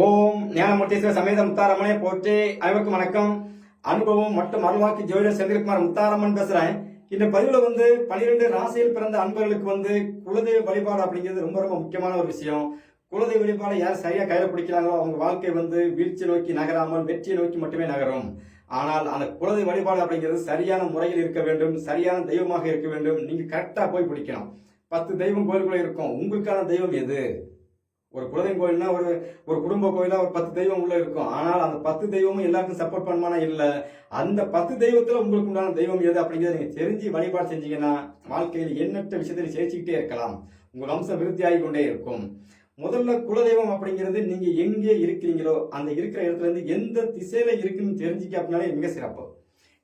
ஓம் ஞானமூர்த்தீஸ்வர சமேத முத்தாரம்மனே போற்றி அனைவருக்கும் வணக்கம். அனுபவம் மற்றும் அருள்வாக்கி ஜோதிடர் செந்தில்குமார் முத்தாரம்மன் பேசுறேன். இந்த பதிவுல வந்து பனிரெண்டு ராசியில் பிறந்த அன்பர்களுக்கு வந்து குலதெய்வ வழிபாடு அப்படிங்கிறது ரொம்ப ரொம்ப முக்கியமான ஒரு விஷயம். குலதெய்வ வழிபாடு யார் சரியா கையில பிடிக்கிறாங்களோ அவங்க வாழ்க்கை வந்து வீழ்ச்சி நோக்கி நகராமல் வெற்றியை நோக்கி மட்டுமே நகரும். ஆனால் அந்த குலதெய்வ வழிபாடு அப்படிங்கிறது சரியான முறையில் இருக்க வேண்டும் சரியான தெய்வமாக இருக்க வேண்டும். நீங்க கரெக்டா போய் பிடிக்கணும். பத்து தெய்வம் கோயிலுக்குள்ள இருக்கும். உங்களுக்கான தெய்வம் எது? ஒரு குலதெய்வம் கோயில்னா ஒரு ஒரு குடும்ப கோயிலாக ஒரு பத்து தெய்வம் உள்ளே இருக்கும். ஆனால் அந்த பத்து தெய்வமும் எல்லாருக்கும் சப்போர்ட் பண்ணுமானா இல்லை. அந்த பத்து தெய்வத்தில் உங்களுக்கு உண்டான தெய்வம் எது அப்படிங்கிறத நீங்கள் தெரிஞ்சு வழிபாடு செஞ்சீங்கன்னா வாழ்க்கையில் எண்ணற்ற விஷயத்தை நீங்க ஜெயிச்சுக்கிட்டே இருக்கலாம். உங்கள் வம்சம் விருத்தியாகி கொண்டே இருக்கும். முதல்ல குலதெய்வம் அப்படிங்கிறது நீங்கள் எங்கே இருக்கிறீங்களோ அந்த இருக்கிற இடத்துல இருந்து எந்த திசையில் இருக்குன்னு தெரிஞ்சுக்க அப்படின்னாலே மிக சிறப்பு.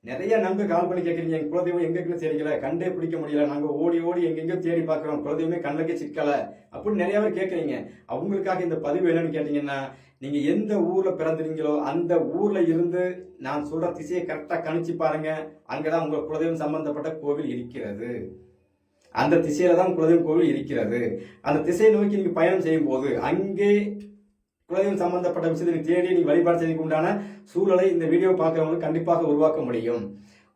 நிறைய நண்பர் கால் பண்ணி கேட்குறீங்க எங்கள் குலதெய்வம் எங்க தெரியல. கண்டே பிடிக்க முடியல. நாங்கள் ஓடி ஓடி எங்கெங்க தேடி பார்க்குறோம். குலதெய்வமே கண்ணுக்கே சிக்கல. அப்படின்னு நிறைய பேர் கேட்குறீங்க அவங்களுக்காக இந்த பதிவு என்னன்னு கேட்டிங்கன்னா நீங்கள் எந்த ஊரில் பிறந்துறீங்களோ அந்த ஊரில் இருந்து நான் சொல்கிற திசையை கரெக்டாக கணிச்சு பாருங்கள் அங்கே தான் உங்கள் குலதெய்வம் சம்பந்தப்பட்ட கோவில் இருக்கிறது. அந்த திசையில தான் குலதெய்வம் கோவில் இருக்கிறது. அந்த திசையை நோக்கி நீங்கள் பயணம் செய்யும் போது அங்கே குலதெய்வம் சம்பந்தப்பட்ட விஷயத்தை தேடி நீ வழிபாடு செய்யறதுக்கு உண்டான சூழலை இந்த வீடியோ பார்க்கறவங்களுக்கு கண்டிப்பாக உருவாக்க முடியும்.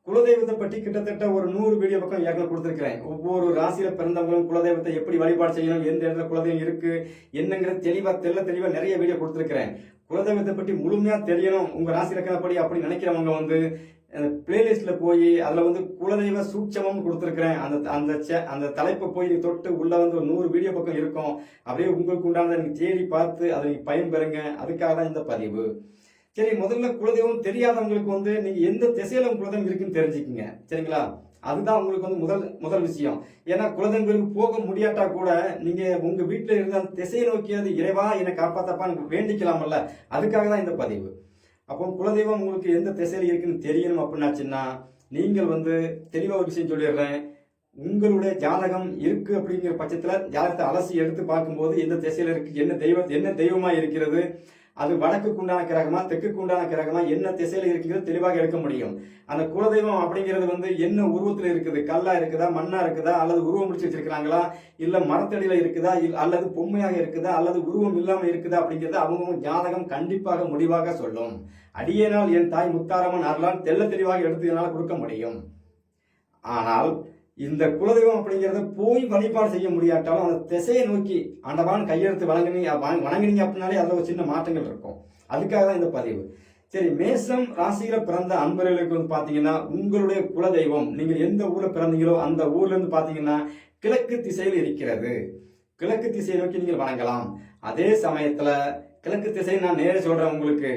குலதெய்வத்தை பற்றி கிட்டத்தட்ட ஒரு நூறு வீடியோ பக்கம் ஏற்கனவே கொடுத்துருக்கிறேன். ஒவ்வொரு ராசியில பிறந்தவங்களும் குலதெய்வத்தை எப்படி வழிபாடு செய்யணும் எந்த இடத்துல குலதெய்வம் இருக்கு என்னங்கிற தெளிவா தெல்ல தெளிவா நிறைய வீடியோ கொடுத்துருக்கிறேன். குலதெய்வத்தை பற்றி முழுமையா தெரியணும். உங்க ராசி இலக்கணப்படி அப்படி நினைக்கிறவங்க வந்து பிளேலிஸ்ட்ல போய் அதில் வந்து குலதெய்வ சூட்சமம் கொடுத்துருக்கிறேன். அந்த அந்த cha- அந்த தலைப்பை போய் தொட்டு உள்ளே வந்து ஒரு நூறு வீடியோ பக்கம் இருக்கும். அப்படியே உங்களுக்கு உண்டானதை நீங்கள் தேடி பார்த்து அதை நீங்கள் பயன்பெறுங்க. அதுக்காக தான் இந்த பதிவு. சரி முதல்ல குலதெய்வம் தெரியாதவங்களுக்கு வந்து நீங்கள் எந்த திசையில குலதெய்வம் இருக்குன்னு தெரிஞ்சுக்குங்க. சரிங்களா? அதுதான் உங்களுக்கு வந்து முதல் முதல் விஷயம். ஏன்னா குலதெய்வங்களுக்கு போக முடியாட்டா கூட நீங்கள் உங்கள் வீட்டில் இருந்த அந்த திசையை நோக்கியது இறைவா என்னை காப்பாத்தப்பான்னு வேண்டிக்கலாமல்ல. அதுக்காக தான் இந்த பதிவு. அப்போ குலதெய்வம் உங்களுக்கு எந்த திசையில் இருக்குன்னு தெரியணும் அப்படின்னாச்சுன்னா நீங்கள் வந்து தெளிவாக ஒரு விஷயம் சொல்லிடுறேன். உங்களுடைய ஜாதகம் இருக்கு அப்படிங்கிற பட்சத்தில் ஜாதகத்தை அலசி எடுத்து பார்க்கும்போது எந்த திசையில் இருக்கு என்ன தெய்வ என்ன தெய்வமாக இருக்கிறது அது வடக்குக்கு உண்டான கிரகமா தெற்குக்கு உண்டான கிரகமா என்ன திசையில இருக்கிறது தெளிவாக எடுக்க முடியும். அந்த குலதெய்வம் அப்படிங்கிறது வந்து என்ன உருவத்துல இருக்குது? கல்லா இருக்குதா மண்ணா இருக்குதா அல்லது உருவம் முடிச்சு வச்சிருக்கிறாங்களா? இல்ல மரத்தடியில இருக்குதா அல்லது பொம்மையாக இருக்குதா அல்லது உருவம் இல்லாம இருக்குதா அப்படிங்கிறது அவங்க ஜாதகம் கண்டிப்பாக முடிவாக சொல்லும். அடியேனால் என் தாய் முத்தாரம்மன் அருளால் தெள்ள தெளிவாக எடுத்து என்னால் கொடுக்க முடியும். ஆனால் இந்த குலதெய்வம் அப்படிங்கிறத போய் வழிபாடு செய்ய முடியாட்டாலும் அந்த திசையை நோக்கி ஆண்டவான் கையெழுத்து வழங்கினீங்க வணங்கினீங்க வணங்குனீங்க அப்படின்னாலே அதில் ஒரு சின்ன மாற்றங்கள் இருக்கும். அதுக்காக தான் இந்த பதிவு. சரி மேசம் ராசியில் பிறந்த அன்பர்களுக்கு வந்து பார்த்தீங்கன்னா உங்களுடைய குலதெய்வம் நீங்கள் எந்த ஊரில் பிறந்தீங்களோ அந்த ஊர்லேருந்து பார்த்தீங்கன்னா கிழக்கு திசையில் இருக்கிறது. கிழக்கு திசையை நோக்கி நீங்கள் வணங்கலாம். அதே சமயத்தில் கிழக்கு திசை நான் நேர சொல்கிறேன் உங்களுக்கு.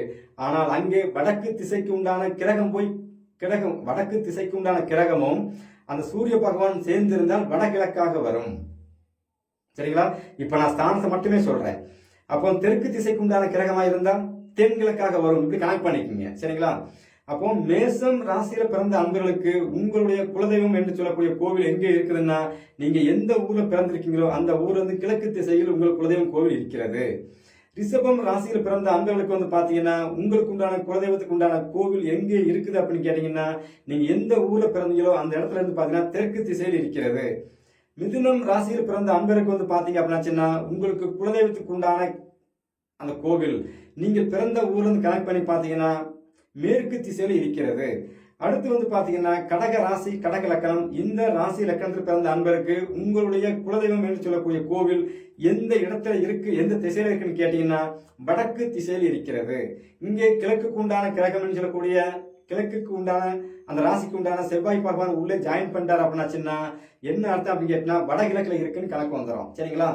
ஆனால் அங்கே வடக்கு திசைக்கு உண்டான கிரகம் போய் கிரகம் வடக்கு திசைக்கு உண்டான கிரகமும் அந்த சூரிய பகவான் சேர்ந்திருந்தால் வடகிழக்காக வரும். சரிங்களா? இப்ப நான் ஸ்தானத்தை மட்டுமே சொல்றேன். அப்போ தெற்கு திசைக்கு உண்டான கிரகமா இருந்தால் தென்கிழக்காக வரும். இப்படி கனெக்ட் பண்ணிக்கோங்க. சரிங்களா? அப்போ மேசம் ராசியில பிறந்த அன்பர்களுக்கு உங்களுடைய குலதெய்வம் என்று சொல்லக்கூடிய கோவில் எங்கே இருக்குதுன்னா நீங்க எந்த ஊர்ல பிறந்திருக்கீங்களோ அந்த ஊர் வந்து கிழக்கு திசையில் உங்கள் குலதெய்வம் கோவில் இருக்கிறது. ரிஷபம் ராசியில் பிறந்த அன்பர்களுக்கு வந்து பார்த்தீங்கன்னா உங்களுக்கு உண்டான குலதெய்வத்துக்கு உண்டான கோவில் எங்கே இருக்குது அப்படின்னு கேட்டீங்கன்னா நீங்கள் எந்த ஊரில் பிறந்தீங்களோ அந்த இடத்துல இருந்து பார்த்தீங்கன்னா தெற்கு திசையில் இருக்கிறது. மிதுனம் ராசியில் பிறந்த அன்பருக்கு வந்து பார்த்தீங்க அப்படின்னாச்சுன்னா உங்களுக்கு குலதெய்வத்துக்கு உண்டான அந்த கோவில் நீங்கள் பிறந்த ஊர்லேருந்து கனெக்ட் பண்ணி பார்த்தீங்கன்னா மேற்கு திசையில் இருக்கிறது. அடுத்து வந்து பாத்தீங்கன்னா கடக ராசி கடக லக்கணம். இந்த ராசி லக்கணத்தில் பிறந்த அன்பருக்கு உங்களுடைய குலதெய்வம் என்று சொல்லக்கூடிய கோவில் எந்த இடத்துல இருக்கு எந்த திசையில இருக்குன்னு கேட்டீங்கன்னா வடக்கு திசையில் இருக்கிறது. இங்கே கிழக்குக்கு உண்டான கிரகம் என்று சொல்லக்கூடிய கிழக்குக்கு உண்டான அந்த ராசிக்கு உண்டான செவ்வாய் பகவான் உள்ளே ஜாயின் பண்ணிட்டார் அப்படின்னாச்சுன்னா என்ன அர்த்தம் அப்படின்னு கேட்டினா வடகிழக்கில் இருக்குன்னு கணக்கு வந்துடும் சரிங்களா?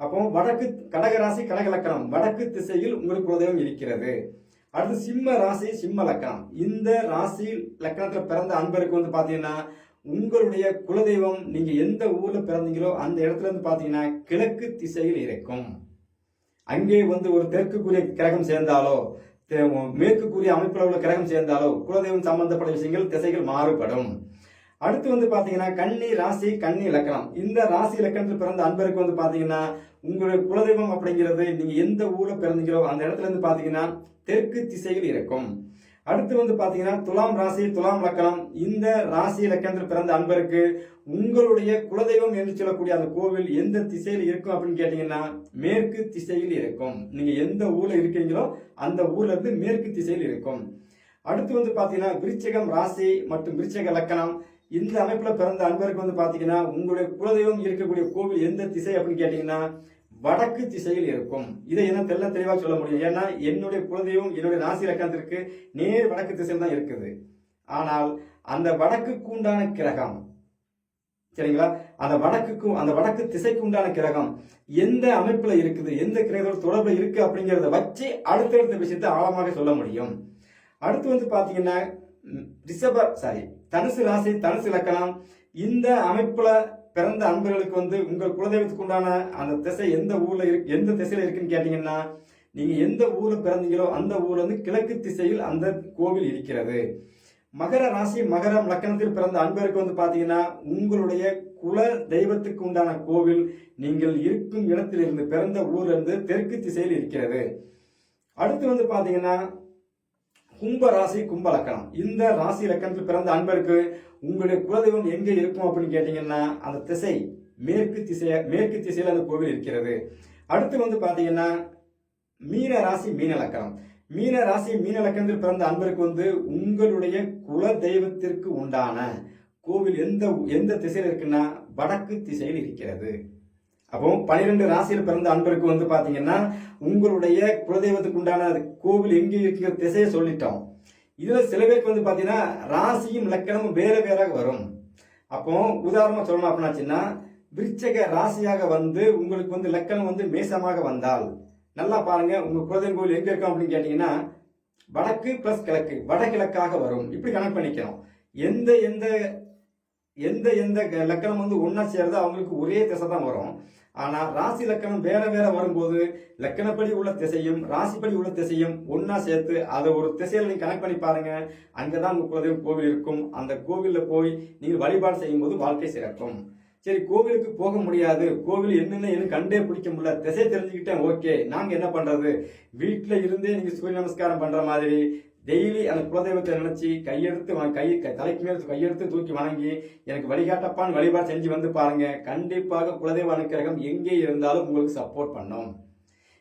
அப்போ வடக்கு கடக ராசி கடக லக்கணம். வடக்கு திசையில் உங்களுக்கு குலதெய்வம் இருக்கிறது. அடுத்து சிம்ம ராசி சிம்ம லக்கணம். இந்த ராசி லக்கணத்தில் பிறந்த அன்பருக்கு வந்து பார்த்தீங்கன்னா உங்களுடைய குலதெய்வம் நீங்க எந்த ஊர்ல பிறந்தீங்களோ அந்த இடத்துல இருந்து பாத்தீங்கன்னா கிழக்கு திசையில் இருக்கும். அங்கே வந்து ஒரு தெற்குக்குரிய கிரகம் சேர்ந்தாலோ தே- மேற்குக்குரிய அமைப்பில் உள்ள கிரகம் சேர்ந்தாலோ குலதெய்வம் சம்பந்தப்பட்ட விஷயங்கள் திசைகள் மாறுபடும். அடுத்து வந்து பாத்தீங்கன்னா கன்னி ராசி கன்னி இலக்கணம் இந்த ராசி இலக்கணத்தில் பிறந்த அன்பருக்கு வந்து பாத்தீங்கன்னா உங்களுடைய குலதெய்வம் அப்படிங்கிறது நீங்க எந்த ஊர்ல பிறந்தீங்களோ அந்த இடத்துல இருந்து பாத்தீங்கன்னா தெற்கு திசையில் இருக்கும். அடுத்து வந்து பாத்தீங்கன்னா துலாம் ராசி துலாம் லக்கணம். இந்த ராசி இலக்கணத்தில் பிறந்த அன்பருக்கு உங்களுடைய குலதெய்வம் என்று சொல்லக்கூடிய அந்த கோவில் எந்த திசையில் இருக்கும் அப்படின்னு கேட்டீங்கன்னா மேற்கு திசையில் இருக்கும். நீங்க எந்த ஊர்ல இருக்கீங்களோ அந்த ஊர்ல இருந்து மேற்கு திசையில் இருக்கும். அடுத்து வந்து பாத்தீங்கன்னா விருச்சகம் ராசி மற்றும் விருச்சக லக்கணம். இந்த அமைப்பில் பிறந்த அன்பருக்கு வந்து பார்த்தீங்கன்னா உங்களுடைய குலதெய்வம் இருக்கக்கூடிய கோவில் எந்த திசை அப்படின்னு கேட்டீங்கன்னா வடக்கு திசையில் இருக்கும். இதை என்ன தெல்ல தெளிவாக சொல்ல முடியும்? ஏன்னா என்னுடைய குலதெய்வம் என்னுடைய ராசி ரக்கத்திற்கு நேர் வடக்கு திசையில் தான் இருக்குது. ஆனால் அந்த வடக்குக்கு உண்டான கிரகம் சரிங்களா? அந்த வடக்குக்கும் அந்த வடக்கு திசைக்கு உண்டான கிரகம் எந்த அமைப்புல இருக்குது எந்த கிரகத்தோட தொடர்பு இருக்கு அப்படிங்கறத வச்சு அடுத்தடுத்த விஷயத்தை ஆழமாக சொல்ல முடியும். அடுத்து வந்து பாத்தீங்கன்னா ரிஷப சாரி தனுசு ராசி தனுசு லக்கணம். இந்த அமைப்புல பிறந்த அன்பர்களுக்கு வந்து உங்கள் குலதெய்வத்துக்கு உண்டான அந்த திசை எந்த ஊர்ல இருக்கு எந்த திசையில இருக்குன்னு கேட்டீங்கன்னா நீங்க எந்த ஊர்ல பிறந்தீங்களோ அந்த ஊர்ல இருந்து கிழக்கு திசையில் அந்த கோவில் இருக்கிறது. மகர ராசி மகரம் லக்கணத்தில் பிறந்த அன்பருக்கு வந்து பாத்தீங்கன்னா உங்களுடைய குல தெய்வத்துக்கு உண்டான கோவில் நீங்கள் இருக்கும் இடத்திலிருந்து பிறந்த ஊர்ல இருந்து தெற்கு திசையில் இருக்கிறது. அடுத்து வந்து பாத்தீங்கன்னா கும்ப ராசி கும்ப லக்கணம். இந்த ராசி லக்கணத்தில் பிறந்த அன்பருக்கு உங்களுடைய குலதெய்வம் எங்கே இருக்கும் அப்படின்னு கேட்டீங்கன்னா அந்த திசை மேற்கு திசைய மேற்கு திசையில் அந்த கோவில் இருக்கிறது. அடுத்து வந்து பார்த்தீங்கன்னா மீன ராசி மீன லக்கணம். மீன ராசி மீன லக்கணத்தில் பிறந்த அன்பருக்கு வந்து உங்களுடைய குல தெய்வத்திற்கு உண்டான கோவில் எந்த எந்த திசையில் இருக்குன்னா வடக்கு திசையில் இருக்கிறது. அப்போ பனிரெண்டு ராசியில் பிறந்த அன்பருக்கு வந்து பார்த்தீங்கன்னா உங்களுடைய குலதெய்வத்துக்கு உண்டான கோவில் எங்கே இருக்கிற திசையை சொல்லிட்டோம். இதில் சில பேருக்கு வந்து பார்த்தீங்கன்னா ராசியும் லக்கணமும் வேற வேற வரும். அப்போ உதாரணமாக சொல்லணும் அப்படின்னாச்சுன்னா விருச்சக ராசியாக வந்து உங்களுக்கு வந்து லக்கணம் வந்து மேசமாக வந்தால் நல்லா பாருங்க உங்க குலதெய்வம் கோவில் எங்க இருக்கும் அப்படின்னு கேட்டீங்கன்னா வடக்கு பிளஸ் கிழக்கு வடகிழக்காக வரும். இப்படி கணக்கு பண்ணிக்கிறோம் எந்த எந்த எந்த எந்த க- லக்கணம் வந்து ஒன்றா சேருதோ அவங்களுக்கு ஒரே திசை தான் வரும். ஆனால் ராசி லக்கணம் வேற வேற வரும்போது லக்கணப்படி உள்ள திசையும் ராசிப்படி உள்ள திசையும் ஒன்றா சேர்த்து அதை ஒரு திசையில் நீங்கள் கனெக்ட் பண்ணி பாருங்க. அங்கே தான் குலதெய்வம் கோவில் இருக்கும். அந்த கோவிலில் போய் நீங்கள் வழிபாடு செய்யும்போது வாழ்க்கை சிறக்கும். சரி கோவிலுக்கு போக முடியாது. கோவில் என்னென்ன எனக்கு கண்டே பிடிக்க முடியல. திசை தெரிஞ்சுக்கிட்டேன் ஓகே. நாங்கள் என்ன பண்ணுறது வீட்டில் இருந்தே நீங்கள் சூரிய நமஸ்காரம் பண்ணுற மாதிரி டெய்லி அந்த குலதெய்வத்தை நினைச்சு கையெடுத்து கை தலைக்கு மேல் கையெடுத்து தூக்கி வணங்கி எனக்கு வழிகாட்டப்பான்னு வழிபாடு செஞ்சு வந்து பாருங்க. கண்டிப்பாக குலதெய்வ அனுக்கிரகம் எங்கே இருந்தாலும் உங்களுக்கு சப்போர்ட் பண்ணும்.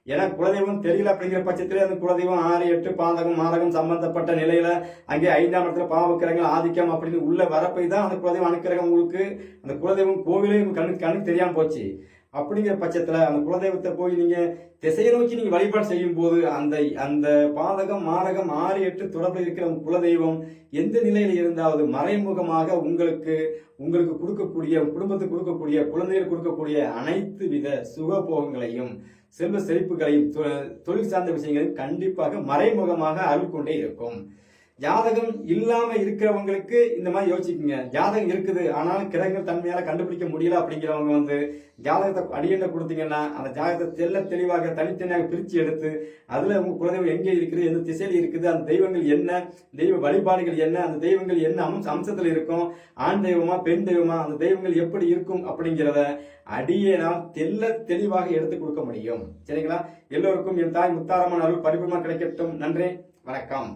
ஏன்னா குலதெய்வம் தெரியல அப்படிங்கிற பட்சத்திலே அந்த குலதெய்வம் ஆறு எட்டு பாதகம் மாதகம் சம்பந்தப்பட்ட நிலையில அங்கே ஐந்தாம் இடத்துல பாவக்கிரகங்கள் ஆதிக்கம் அப்படின்னு உள்ள வரப்போய் தான் அந்த குலதெய்வம் அனுக்கிரகம் உங்களுக்கு அந்த குலதெய்வம் கோவிலே உங்க கண்ணுக்கு கண்ணுக்கு போச்சு. அப்படிங்கிற பட்சத்தில் அந்த குலதெய்வத்தை போய் நீங்கள் திசையை நோக்கி நீங்கள் வழிபாடு செய்யும் போது அந்த அந்த பாதகம் மாதகம் ஆறு எட்டு தொடர்பில் இருக்கிற குலதெய்வம் எந்த நிலையில் இருந்தாவது மறைமுகமாக உங்களுக்கு உங்களுக்கு கொடுக்கக்கூடிய குடும்பத்துக்கு கொடுக்கக்கூடிய குழந்தைகளுக்கு கொடுக்கக்கூடிய அனைத்து வித சுகபோகங்களையும் செல்வ செழிப்புகளையும் தொ- தொழில் சார்ந்த விஷயங்களையும் கண்டிப்பாக மறைமுகமாக அருள் கொண்டே இருக்கும். ஜாதகம் இல்லாம இருக்கிறவங்களுக்கு இந்த மாதிரி யோசிக்குங்க ஜாதகம் இருக்குது ஆனாலும் கிரகங்கள் தன்மையால கண்டுபிடிக்க முடியல அப்படிங்கிறவங்க வந்து ஜாதகத்தை அடியண்ட கொடுத்தீங்கன்னா அந்த ஜாதகத்தை தெல்ல தெளிவாக தனித்தனியாக பிரித்து எடுத்து அதுல உங்க குலதெய்வம் எங்கே இருக்குது எந்த திசையில் இருக்குது அந்த தெய்வங்கள் என்ன தெய்வ வழிபாடுகள் என்ன அந்த தெய்வங்கள் என்ன அம்ச அம்சத்துல இருக்கும் ஆண் தெய்வமா பெண் தெய்வமா அந்த தெய்வங்கள் எப்படி இருக்கும் அப்படிங்கிறத அடியேனால் தெல்ல தெளிவாக எடுத்து கொடுக்க முடியும். சரிங்களா? எல்லோருக்கும் என் தாய் முத்தாரமான அருள் பரிபூர்ணமா கிடைக்கட்டும். நன்றி வணக்கம்.